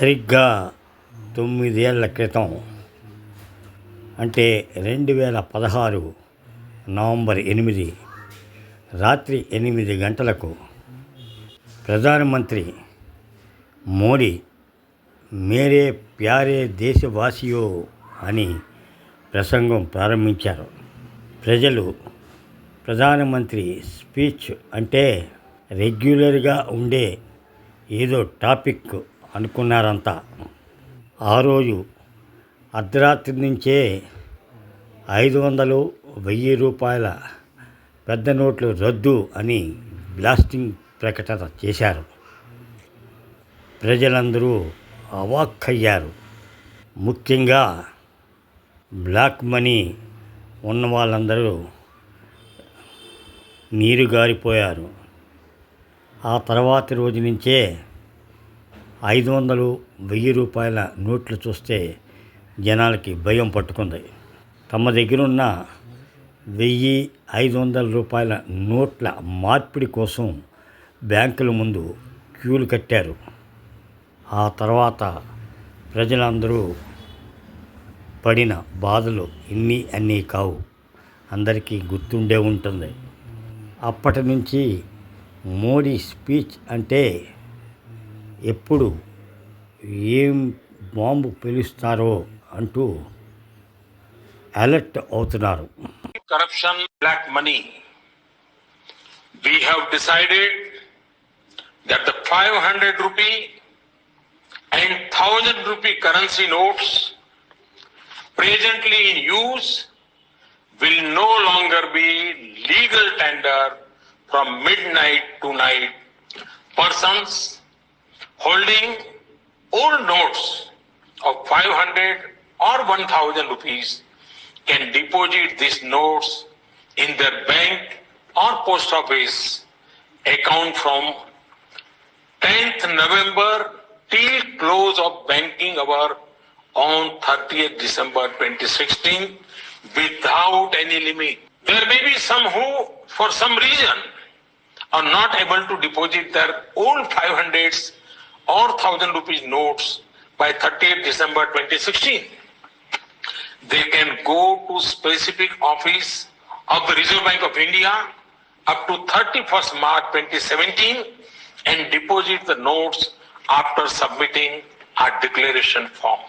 సరిగ్గా తొమ్మిదేళ్ళ క్రితం అంటే రెండు వేల పదహారు నవంబర్ ఎనిమిది రాత్రి ఎనిమిది గంటలకు ప్రధానమంత్రి మోడీ మేరే ప్యారే దేశవాసియో అని ప్రసంగం ప్రారంభించారు. ప్రజలు ప్రధానమంత్రి స్పీచ్ అంటే రెగ్యులర్గా ఉండే ఏదో టాపిక్ అనుకున్నారంతా. ఆ రోజు అర్ధరాత్రి నుంచే ఐదు వందలు వెయ్యి రూపాయల పెద్ద నోట్లు రద్దు అని బ్లాస్టింగ్ ప్రకటన చేశారు. ప్రజలందరూ అవాక్కయ్యారు. ముఖ్యంగా బ్లాక్ మనీ ఉన్న వాళ్ళందరూ నీరు గారిపోయారు. ఆ తర్వాతి రోజు నుంచే ఐదు వందలు వెయ్యి రూపాయల నోట్లు చూస్తే జనాలకి భయం పట్టుకుంది. తమ దగ్గరున్న వెయ్యి ఐదు వందల రూపాయల నోట్ల మార్పిడి కోసం బ్యాంకుల ముందు క్యూలు కట్టారు. ఆ తర్వాత ప్రజలందరూ పడిన బాధలు ఇన్ని అన్నీ కావు. అందరికీ గుర్తుండే ఉంటుంది. అప్పటి నుంచి మోడీ స్పీచ్ అంటే ఎప్పుడు ఏం బాంబు పిలుస్తారో అంటూ అలర్ట్ అవుతున్నారు corruption, black money. We have decided that the 500 rupee and 1000 rupee currency notes presently in use will no longer be legal tender from midnight to night. Persons holding old notes of 500 or 1000 rupees can deposit these notes in their bank or post office account from 10th November till close of banking hour on 30th December 2016 without any limit. There may be some who, for some reason, are not able to deposit their old 500s or 1000 rupees notes by 30th December 2016 they can go to specific office of the Reserve Bank of India up to 31st March 2017 and deposit the notes after submitting a declaration form.